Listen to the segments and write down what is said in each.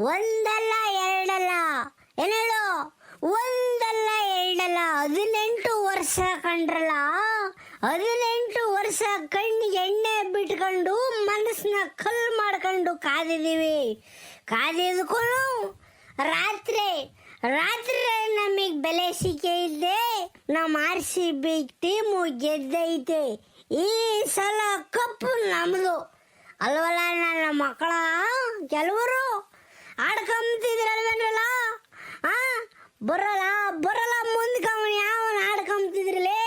ಒಂದಲ್ಲ ಎರಡಲ್ಲ. ಏನೇಳು? ಒಂದಲ್ಲ ಎರಡಲ್ಲ. ಹದಿನೆಂಟು ವರ್ಷ ಕಂಡ್ರಲ್ಲ. ಹದಿನೆಂಟು ವರ್ಷ ಕಣ್ಣಿಗೆ ಎಣ್ಣೆ ಬಿಟ್ಕೊಂಡು ಮನಸ್ಸನ್ನ ಕಲ್ ಮಾಡ್ಕೊಂಡು ಕಾದಿದ್ದೀವಿ. ಕಾದಿದ್ಕೊಂಡು ರಾತ್ರಿ ರಾತ್ರಿ ನಮಗೆ ಬೆಲೆ ಸಿಕ್ಕೈತೆ ನಮ್ಮ ಆರ್ ಸಿ ಬಿ ಟೀಮು ಗೆದ್ದೈತೆ. ಈ ಸಲ ಕಪ್ಪು ನಮ್ಮದು ಅಲ್ವಲ್ಲ ನನ್ನ ಮಕ್ಕಳ? ಕೆಲವರು ಆಡ್ಕೊಂತಿದ್ರಲ್ವೇನಲ್ಲ ಆ? ಬರಲ್ಲ ಬರಲ್ಲ ಮುಂದ್ಕವನ್ ಯಾವನ್ ಆಡ್ಕೊಂತಿದ್ರಲೇ?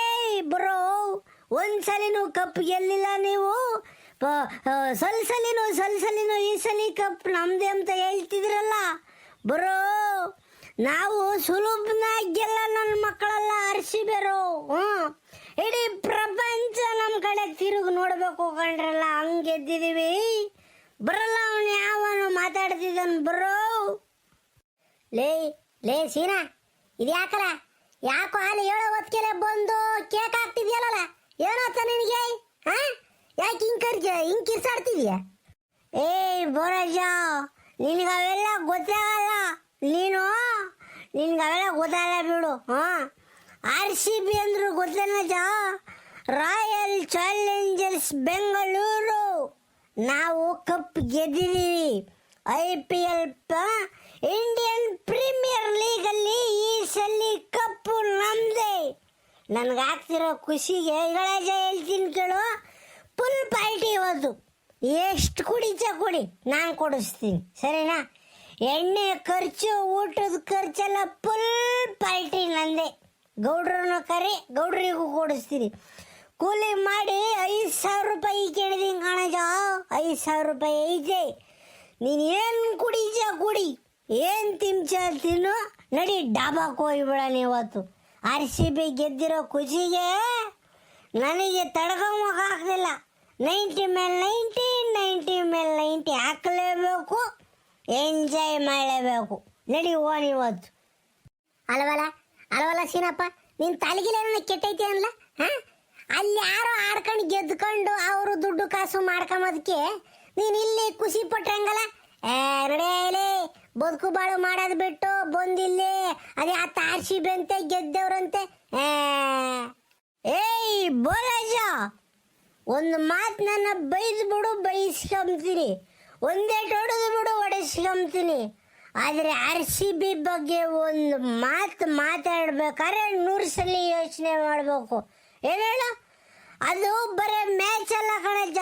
ಬರೋ, ಒಂದ್ಸಲಿನೂ ಕಪ್ ಗೆಲ್ಲಿಲ್ಲ ನೀವು. ಸಲ್ಸಲಿನೂ ಸಲ್ಸಲಿನೂ ಈ ಸಲಿ ಕಪ್ ನಮ್ದೆ ಅಂತ ಹೇಳ್ತಿದ್ರಲ್ಲ? ಬರೋ, ನಾವು ಸುಲಭನಾಗೆಲ್ಲ ನನ್ನ ಮಕ್ಕಳೆಲ್ಲ ಅರ್ಸಿಬೇರು ಹ್ಞೂ. ಇಡೀ ಪ್ರಪಂಚ ನಮ್ಮ ಕಡೆ ತಿರುಗಿ ನೋಡಬೇಕು ಕಂಡ್ರಲ್ಲ ಹಂಗೆದ್ದಿದ್ದೀವಿ ಬರಲ್ಲ ಮಾತಾಡ್ತಿದ್ದಾನ ಬರೋ. ಲೇ ಲೇ ಸೀನಾ, ಇದು ಯಾಕಲ್ಲ ಯಾಕೋ ಅಲ್ಲಿ ಹೇಳೋ ಹೊತ್ಕೆಲೆ ಬಂದು ಕೇಕ್ ಹಾಕ್ತಿದ್ಯಲ್ಲ ಏನಾತ ನಿನಗೆ? ಹಾ ಯಾಕೆ ಹಿಂಗೆ ಕರ್ಜ, ಹಿಂಗೆ ಕಿರ್ಸಾಡ್ತಿದ್ಯಾ ಏಯ್ ಬೋರಜ ನಿನಗೆ ಅವೆಲ್ಲ ಗೊತ್ತಾಗಲ್ಲ. ನೀನು ನಿನ್ಗೆ ಅವೆಲ್ಲ ಗೊತ್ತಾಗಲ್ಲ ಬಿಡು ಹಾಂ ಆರ್ ಸಿ ಬಿ ಅಂದ್ರು ಜ ರಾಯಲ್ ಚಾಲೆಂಜರ್ಸ್ ಬೆಂಗಳೂರು. ನಾವು cup ಗೆದ್ದಿದ್ದೀವಿ. I P L Indian Premier legally ಈ ಸಲ ಕಪ್ಪು ನಮ್ದೇ. ನನಗೆ ಆಗ್ತಿರೋ ಖುಷಿಗೆ ಇಗಳಜ ಹೇಳ್ತೀನಿ ಕೇಳು. ಫುಲ್ ಪಾರ್ಟಿ ಓದು. ಎಷ್ಟು ಕುಡಿಚ ಕುಡಿ, ನಾನು ಕೊಡಿಸ್ತೀನಿ. ಸರಿನಾ? ಎಣ್ಣೆ ಖರ್ಚು, ಊಟದ ಖರ್ಚೆಲ್ಲ ಫುಲ್ ಪಾರ್ಟಿ ನಂದೆ. ಗೌಡ್ರನ್ನ ಕರೆ, ಗೌಡ್ರಿಗೂ ಕೊಡಿಸ್ತೀನಿ. ಕೂಲಿ ಮಾಡಿ ಐದು ಸಾವಿರ ರೂಪಾಯಿ ಕೇಳಿದೀನಿ ಕಾಣಜ. ಐದು ಸಾವಿರ ರೂಪಾಯಿ ಐತೆ. ನೀನು ಏನು ಕುಡಿಜ ಕುಡಿ. ಏನು ತಿಂಚ ತಿನ್ನು. ನಡಿ ಡಾಬಾಕ್ ಹೋಗ್ಬಿಡಣ ಇವತ್ತು. ಆರ್ ಸಿ ಬಿ ಗೆದ್ದಿರೋ ಖುಷಿಗೆ ನನಗೆ ತಡ್ಕೊಂಬಕ್ಕಾಗ್ತಿಲ್ಲ ನೈಂಟಿ ಮೇಲೆ ನೈಂಟಿ ನೈಂಟಿ ಮೇಲೆ ನೈಂಟಿ ಹಾಕಲೇಬೇಕು. ಎಂಜಾಯ್ ಮಾಡಲೇಬೇಕು. ನಡಿ ಓನ್ ಇವತ್ತು. ಅಲ್ವಲ್ಲ? ಅಲ್ವಲ್ಲ ಸೀನಪ್ಪ? ನಿನ್ ತಲೆಗಿಲ್ಲ ಕೆಟ್ಟೈತಿ ಅನ್ಲ, ಹಾಂ? ಅಲ್ಲಿ ಯಾರೋ ಆಡ್ಕೊಂಡು ಗೆದ್ಕೊಂಡು ಅವರು ದುಡ್ಡು ಕಾಸು ಮಾಡ್ಕೊಂಬದಕ್ಕೆ ನೀನ್ ಇಲ್ಲಿ ಖುಷಿ ಪಟ್ಟಂಗಲ್ಲ ಏ, ನಡೆಯಲಿ. ಬದುಕು ಬಾಳು ಮಾಡೋದು ಬಿಟ್ಟು ಬಂದಿಲ್ಲಿ. ಅದೇ ಆ ತಾರ್ಸಿ ಬಂತೆ ಗೆದ್ದವ್ರಂತೆ ಏಯ್ ಬೋರಾಜ ಒಂದು ಮಾತು ನನ್ನ ಬೈದು ಬಿಡು ಬೈಸ್ಕೊಂತೀನಿ ಒಂದೇ ಹೊಡೆದು ಬಿಡು ಹೊಡೆಸ್ಕೊಂತೀನಿ ಆದರೆ ಆರ್ ಸಿ ಬಿ ಬಗ್ಗೆ ಒಂದು ಮಾತು ಮಾತಾಡ್ಬೇಕಾದ್ರೆ ನೂರು ಸಲ ಯೋಚನೆ ಮಾಡಬೇಕು. ಏನು ಹೇಳು? ಅದು ಬರೀ ಮ್ಯಾಚ್ ಅಲ್ಲ ಕಣಜ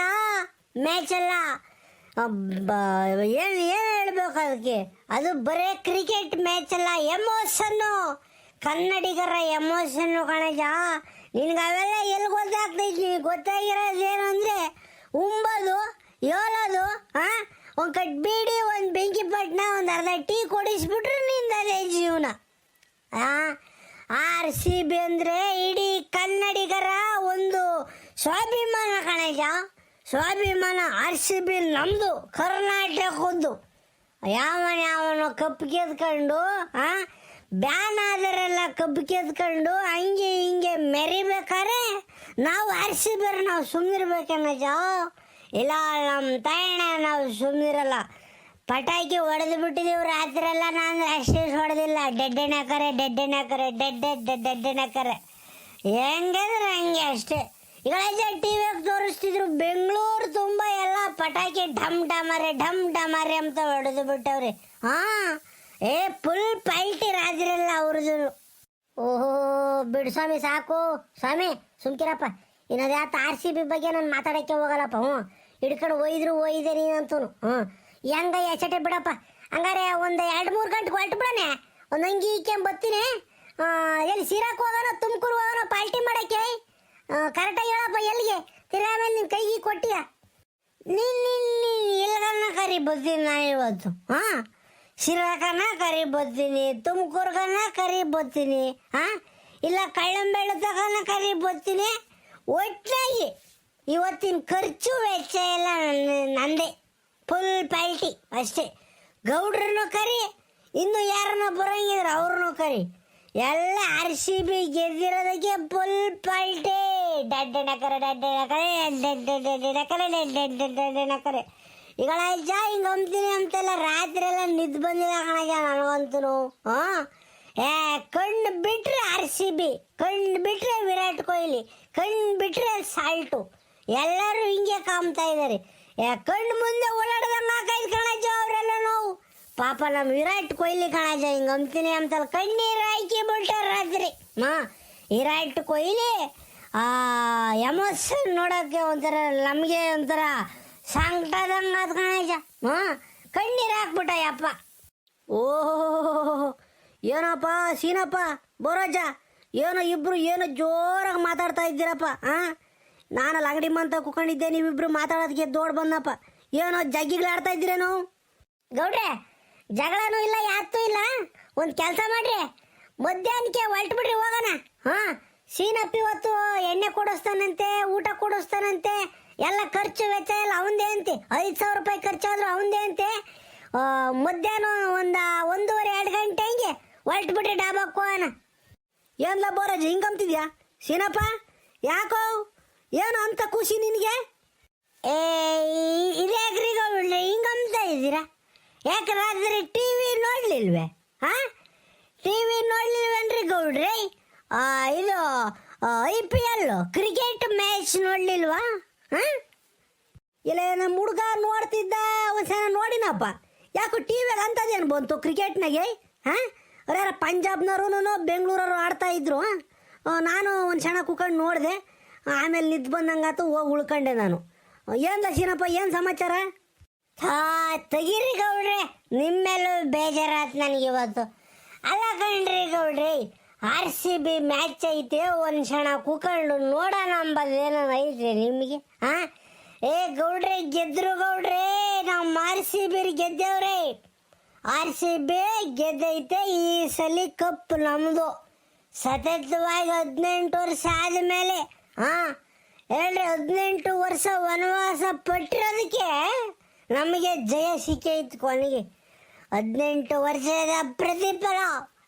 ಮ್ಯಾಚ್ ಅಲ್ಲ. ಏನು ಏನು ಹೇಳ್ಬೇಕು ಅದಕ್ಕೆ? ಅದು ಬರೇ ಕ್ರಿಕೆಟ್ ಮ್ಯಾಚ್ ಅಲ್ಲ ಎಮೋಷನ್ನು ಕನ್ನಡಿಗರ ಎಮೋಷನ್ನು ಕಣಜ ನಿನಗೆ ಅವೆಲ್ಲ ಎಲ್ಲಿ ಗೊತ್ತಾಗ್ತೈತಿ ಗೊತ್ತಾಗಿರೋದು ಏನು ಅಂದರೆ ಉಂಬೋದು ಹೇಳೋದು ಹಾಂ ಒಂದು ಕಟ್ ಬೀಡಿ, ಒಂದು ಬೆಂಕಿ ಪಟ್ನ, ಒಂದು ಅರ್ಧ ಟೀ ಕೊಡಿಸ್ಬಿಟ್ರೆ ನಿಂದ ಅದೇ ಜೀವನ. ಆರ್ ಸಿ ಬಿ ಅಂದರೆ ಇಡೀ ಕನ್ನಡಿಗರ ಒಂದು ಸ್ವಾಭಿಮಾನ ಕಣಜ ಸ್ವಾಭಿಮಾನ ಆರ್ ಸಿ ಬಿ ನಮ್ಮದು ಕರ್ನಾಟಕದ್ದು. ಯಾವನ ಯಾವನ ಕಪ್ಪು ಕೆದ್ಕೊಂಡು ಆ, ಬ್ಯಾನ್ ಆದರೆಲ್ಲ ಕಬ್ಬು ಕೆದ್ಕೊಂಡು ಹಂಗೆ ಹಿಂಗೆ ಮೆರಿಬೇಕಾರೆ ನಾವು ಆರಿಸಿ ಬಿರು ನಾವು ಸುಮ್ಮನಿರ್ಬೇಕನ್ನಜ ಇಲ್ಲ, ನಮ್ಮ ತಾಯಣ ನಾವು ಸುಮ್ಮಿರಲ್ಲ ಪಟಾಕಿ ಹೊಡೆದು ಬಿಟ್ಟಿದ್ದೀವಿ ರಾತ್ರಿ ಎಲ್ಲ ನಾನು ಅಷ್ಟೇ ಹೊಡೆದಿಲ್ಲ. ಡೆಡ್ಡೆನಾಕರೆ ಡೆಡ್ಡೆನಾಕರೆ ಡೆಡ್ಡೆ ಡೆಡ್ಡೆನಾಕರೆ ಹೆಂಗಂದ್ರೆ ಹಂಗೆ ಅಷ್ಟೇ. ಈಗ ಟಿ ವಿಯಾಗ ತೋರಿಸ್ತಿದ್ರು. ಬೆಂಗಳೂರು ತುಂಬಾ ಎಲ್ಲ ಪಟಾಕಿ ಢಮ್ ಡಮರೆ ಢಮ್ ಡಮರೆ ಅಂತ ಹೊಡೆದು ಬಿಟ್ಟವ್ರಿ. ಹಾ, ಏ ಫುಲ್ ಪಲ್ಟಿ ರಾಜ್ರಲ್ಲ ಅವ್ರದ್ದು. ಓಹೋ, ಬಿಡು ಸ್ವಾಮಿ, ಸಾಕು. ಸ್ವಾಮಿ, ಸುಮ್ಕಿರಪ್ಪ. ಇನ್ನದೇ ಆತ ಆರ್ ಸಿ ಬಿ ಬಗ್ಗೆ ನಾನು ಮಾತಾಡಕ್ಕೆ ಹೋಗಲ್ಲಪ್ಪ, ಹ್ಞೂ. ಹಿಡ್ಕೊಂಡು ಒಯ್ದ್ರು, ಒಯ್ದೆ ನೀನಂತೂ ಹ್ಞೂ. ಹೆಂಗ ಎಚಟೆ ಬಿಡಪ್ಪ. ಹಂಗಾರೆ ಒಂದು ಎರಡು ಮೂರು ಗಂಟೆಗೆ ಹೊರಟು ಬಿಡನೆ ಒಂದು ಅಂಗಿ, ಈಕೆ ಬರ್ತೀನಿ ಎಲ್ಲಿ ಸೀರಾಕ್ ಹೋಗೋಣ ತುಮಕೂರು ಹೋಗೋಣ ಪಾಲ್ಟಿ ಮಾಡಕ್ಕೆ? ಕರೆಕ್ಟಾಗಿ ಹೇಳಪ್ಪ, ಎಲ್ಲಿಗೆ? ತಿರ್ಗಾ ಮೇಲೆ ನಿನ್ನ ಕೈಗೆ ಕೊಟ್ಟಿಯ? ನೀನ್ ನೀನ್ ಕರಿ ಬರ್ತೀನಿ ನಾ ಇವತ್ತು ಹಾ ಶಿರಾಕನ ಕರಿ ಬರ್ತೀನಿ ತುಮಕೂರ್ಗನ ಕರಿ ಬರ್ತೀನಿ ಹಾ ಇಲ್ಲ ಕಳ್ಳಂಬೆಳ್ಳ ಕರಿ ಬರ್ತೀನಿ ಒಟ್ಟಾಗಿ ಇವತ್ತಿನ ಖರ್ಚು ವೆಚ್ಚ ಎಲ್ಲ ನನ್ನ- ನಂದೇ. ಫುಲ್ ಪಾಲ್ಟಿ ಅಷ್ಟೇ. ಗೌಡ್ರನ್ನು ಕರಿ, ಇನ್ನು ಯಾರನ್ನ ಬರಂಗಿದ್ರೆ ಅವ್ರನ್ನೂ ಕರಿ. ಎಲ್ಲ ಆರ್ ಸಿ ಬಿ ಗೆದ್ದಿರೋದಕ್ಕೆ ಫುಲ್ ಪಾಲ್ಟಿ ಡಡ್ಡನಕರೆ ಈಗ ಅಜ್ಜ ಹಿಂಗ ಅಂತೀನಿ ಅಂತೆಲ್ಲ ರಾತ್ರಿ ಎಲ್ಲ ನಿದ್ದು ಬಂದಿಲ್ಲ ಕಣಜ ನನಗಂತೂ ಹಾ? ಏ ಕಣ್ಣು ಬಿಟ್ರೆ ಆರ್ ಸಿ ಬಿ ಕಣ್ಣು ಬಿಟ್ರೆ ವಿರಾಟ್ ಕೊಹ್ಲಿ ಕಣ್ಣು ಬಿಟ್ರೆ ಸಾಲ್ಟು. ಎಲ್ಲರೂ ಹಿಂಗೆ ಕಾಮ್ತಾ ಇದ್ದಾರೆ ಕಣ್ಣು ಮುಂದೆ ಓಡಾಡ್ದಂಗೆ ಹಾಕೈದು ಕಣಜ ಅವರೆಲ್ಲ ನೋವು. ಪಾಪ ನಮ್ಮ ವಿರಾಟ್ ಕೊಹ್ಲಿ ಕಣಜ ಹಿಂಗೆ ಅಂತೀನಿ ಅಂತಲ್ಲ ಕಣ್ಣೀರು ಹಾಕಿ ಬಿಟ್ಟಾರ ರಾತ್ರಿ. ಮಾ ವಿರಾಟ್ ಕೊಹ್ಲಿ ಎಮೋಷನ್ ನೋಡೋಕೆ ಒಂಥರ, ನಮಗೆ ಒಂಥರ ಸಂಕಟದಂಗೆ ಅದು ಹಾ ಕಣ್ಣೀರು ಹಾಕ್ಬಿಟ್ಟ ಯಪ್ಪ ಓ ಏನಪ್ಪ, ಸೀನಪ್ಪ, ಬೋರಾಜ. ಏನೋ ಇಬ್ರು ಏನೋ ಜೋರಾಗಿ ಮಾತಾಡ್ತಾ ಇದ್ದೀರಪ್ಪ ಹಾಂ ನಾನು ಲಂಗಡಿ ಮಂತ ಕುಕೊಂಡಿದ್ದೆ ನೀವಿಬ್ರು ಮಾತಾಡೋದಕ್ಕೆ ದೊಡ್ಡ ಬಂದಪ್ಪ. ಏನೋ ಜಗ್ಗಿಗಳಾಡ್ತಾ ಇದ್ದೀರೇನು ಗೌಡ್ರೆ, ಜಗಳನೂ ಇಲ್ಲ ಯಾತೂ ಇಲ್ಲ. ಒಂದು ಕೆಲಸ ಮಾಡ್ರಿ. ಮಧ್ಯಾಹ್ನಕ್ಕೆ ಹೊಲ್ಟ್ ಬಿಡ್ರಿ ಹೋಗೋಣ. ಹಾ ಸೀನಪ್ಪ ಇವತ್ತು ಎಣ್ಣೆ ಕೊಡಿಸ್ತಾನಂತೆ, ಊಟ ಕೊಡಿಸ್ತಾನಂತೆ, ಎಲ್ಲ ಖರ್ಚು ವೆಚ್ಚ ಎಲ್ಲ ಅವಂದೇ ಅಂತೆ. ಐದು ಸಾವಿರ ರೂಪಾಯಿ ಖರ್ಚಾದ್ರು ಅವಂದೇ ಅಂತೆ. ಮಧ್ಯಾಹ್ನ ಒಂದು ಒಂದೂವರೆ ಎರಡು ಗಂಟೆ ಹಂಗೆ ಹೊರಟು ಬಿಡ್ರಿ ಡಾಬಾಕ್ ಹೋಗೋಣ ಏನ್ಲ ಬೋರಾಜ್ ಹಿಂಗಂತಿದ್ಯಾ ಸೀನಪ್ಪ ಯಾಕೋ? ಏನು ಅಂತ ಖುಷಿ ನಿನಗೆ? ಏ ಇದೇ ಗೌಡ್ರೆ ಹಿಂಗಂತ ಇದ್ದೀರಾ? ಯಾಕೆ ರಾತ್ರಿ ಟಿ ವಿ ನೋಡ್ಲಿಲ್ವೇ? ಹಾ ಟಿ ವಿ ನೋಡ್ಲಿಲ್ವೇನ್ರಿ ಗೌಡ್ರೆ? ಇದು I P L, cricket match ನೋಡ್ಲಿಲ್ವಾ? ಹಾ? ಇಲ್ಲ ನಮ್ಮ ಹುಡುಗ ನೋಡ್ತಿದ್ದ, ಒಂದ್ಸಲ ನೋಡಿನಪ್ಪ. ಯಾಕೋ ಟಿ ವಿಯಾಗ ಅಂಥದ್ದೇನು ಬಂತು ಕ್ರಿಕೆಟ್ನಾಗೆ? ಹಾಂ? ಯಾರ ಪಂಜಾಬ್ನವರು ಬೆಂಗಳೂರವರು ಆಡ್ತಾ ಇದ್ರು. ನಾನು ಒಂದು ಕ್ಷಣ ಕುತ್ಕೊಂಡು ನೋಡಿದೆ. ಆಮೇಲೆ ನಿದ್ದು ಬಂದಂಗಾತು ಹೋಗಿ ಉಳ್ಕೊಂಡೆ ನಾನು. ಏನು ಲಕ್ಷಣಪ್ಪ ಏನು ಸಮಾಚಾರ? ಹಾ ತೆಗೀರಿ ಗೌಡ್ರೆ. ನಿಮ್ಮೇಲೂ ಬೇಜಾರಾತು ನನಗೆ ಇವತ್ತು. ಅಲ್ಲ ಕಣ್ರಿ ಗೌಡ್ರಿ ಆರ್ ಸಿ ಬಿ ಮ್ಯಾಚ್ ಐತೆ, ಒಂದು ಕ್ಷಣ ಕೂಕೊಂಡು ನೋಡೋಣ ಅಂಬದು ಏನೋ ಐತ್ರಿ ನಿಮಗೆ ಹಾ ಏ ಗೌಡ್ರೆ, ಗೆದ್ರು ಗೌಡ್ರೆ ನಮ್ಮ ಆರ್ ಸಿ ಬಿ ಗೆದ್ದೇವ್ರಿ. ಆರ್ ಸಿ ಬಿ ಗೆದ್ದೈತೆ ಈ ಸಲ ಕಪ್ ನಮ್ಮದು ಸತತವಾಗಿ ಹದಿನೆಂಟು ವರ್ಷ ಆದಮೇಲೆ ಹಾ ಹೇಳ್ರಿ, ಹದಿನೆಂಟು ವರ್ಷ ವನವಾಸ ಪಟ್ಟಿರೋದಕ್ಕೆ ನಮಗೆ ಜಯ ಸಿಕ್ಕೈತೆ ಕೊನೆಗೆ. ಹದಿನೆಂಟು ವರ್ಷದ ಪ್ರತಿಫಲ.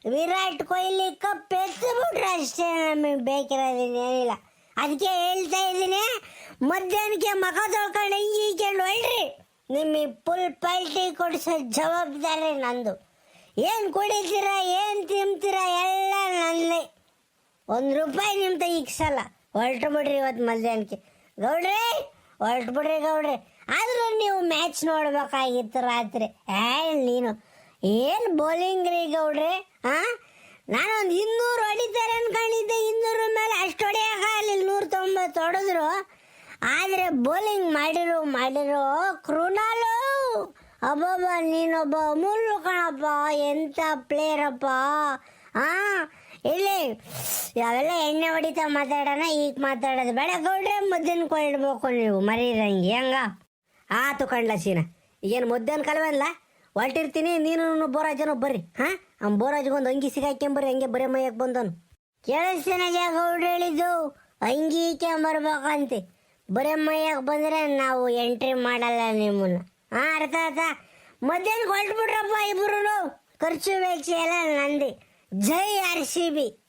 ವಿರಾಟ್ ಕೊಹ್ಲಿ ಕಪ್ ಎತ್ತಿಬಿಟ್ರೆ ಅಷ್ಟೇ ನಮಗೆ ಬೇಕಿರೋದೇನಿಲ್ಲ ಅದಕ್ಕೆ ಹೇಳ್ತಾ ಇದ್ದೀನಿ, ಮಧ್ಯಾಹ್ನಕ್ಕೆ ಮಖ ತೊಳ್ಕೊಂಡು ಹಿಂಗೆ ಈಕೊಂಡು ಹೊಳ್ರಿ. ನಿಮಗೆ ಫುಲ್ ಪಲ್ಟಿ ಕೊಡಿಸೋ ಜವಾಬ್ದಾರಿ ನಂದು. ಏನು ಕುಡಿತೀರಾ, ಏನು ತಿಂತೀರಾ, ಎಲ್ಲ ನನ್ನೇ. ಒಂದು ರೂಪಾಯಿ ನಿಮ್ಮ ಇಕ್ಸಲ್ಲ ಹೊರಟು ಬಿಡ್ರಿ ಇವತ್ತು ಮಧ್ಯಾಹ್ನಕ್ಕೆ. ಗೌಡ್ರಿ ಹೊರಟು ಬಿಡ್ರಿ ಗೌಡ್ರಿ. ಆದರೂ ನೀವು ಮ್ಯಾಚ್ ನೋಡ್ಬೇಕಾಗಿತ್ತು ರಾತ್ರಿ. ಏ, ನೀನು ಏನು ಬೌಲಿಂಗ್ ರೀ ಗೌಡ್ರೆ ಹಾಂ ನಾನೊಂದು ಇನ್ನೂರು ಹೊಡಿತಾರೆ ಅನ್ಕೊಂಡಿದ್ದೆ, ಇನ್ನೂರ ಮೇಲೆ ಅಷ್ಟು ಹೊಡೆಯೋಕ್ಕಾಗಲಿಲ್ಲ ನೂರ ತೊಂಬತ್ತು ಹೊಡೆದ್ರು. ಆದರೆ ಬೌಲಿಂಗ್ ಮಾಡಿರೋ ಮಾಡಿರೋ ಕೃಣಾಲು, ಅಬ್ಬಬ್ಬ, ನೀನೊಬ್ಬ ಮುಳ್ಳು ಕಣಪ್ಪ ಎಂಥ ಪ್ಲೇಯರಪ್ಪ ಆ? ಇಲ್ಲಿ, ಯಾವೆಲ್ಲ ಎಣ್ಣೆ ಹೊಡಿತಾ ಮಾತಾಡೋಣ ಈಗ ಮಾತಾಡೋದು ಬೇಡ ಗೌಡ್ರೆ, ಮುದ್ದಿನ ಕೊಳ್ಬೇಕು ನೀವು ಮರೀರಂಗಿ ಹೆಂಗ? ಆತು ಕಣ್ಲ ಸೀನ ಏನು ಮುದ್ದನ್ ಕಾಲವಲ್ಲ? ಹೊರಟಿರ್ತೀನಿ ನೀನು ಬೋರಾಜನ ಬರ್ರಿ. ಹಾಂ? ಅವ್ನು ಬೋರಾಜ್ಗೊಂದು ಅಂಗಿ ಸಿಗಾಕ್ಯಂಬರ್ರಿ, ಹಂಗೆ ಬರೀ ಮೈಯಕ್ಕೆ ಬಂದನು ಕೇಳಿಸ್ತೇನೆ ಗೌಡ್ರು ಹೇಳಿದ್ದು? ಅಂಗಿ ಬರ್ಬೇಕಂತೆ ಬರೀ ಮೈಯಾಗ ಬಂದರೆ ನಾವು ಎಂಟ್ರಿ ಮಾಡಲ್ಲ ನಿಮ್ಮನ್ನ. ಹಾಂ, ಅರ್ಥ ಆಯ್ತಾ? ಮಧ್ಯಾಹ್ನ ಹೊರಟ್ಬಿಟ್ರಪ್ಪ ಇಬ್ಬರು ಖರ್ಚು ವೆಚ್ಚ ಎಲ್ಲ ನಂದಿ. ಜೈ ಆರ್ ಸಿ ಬಿ.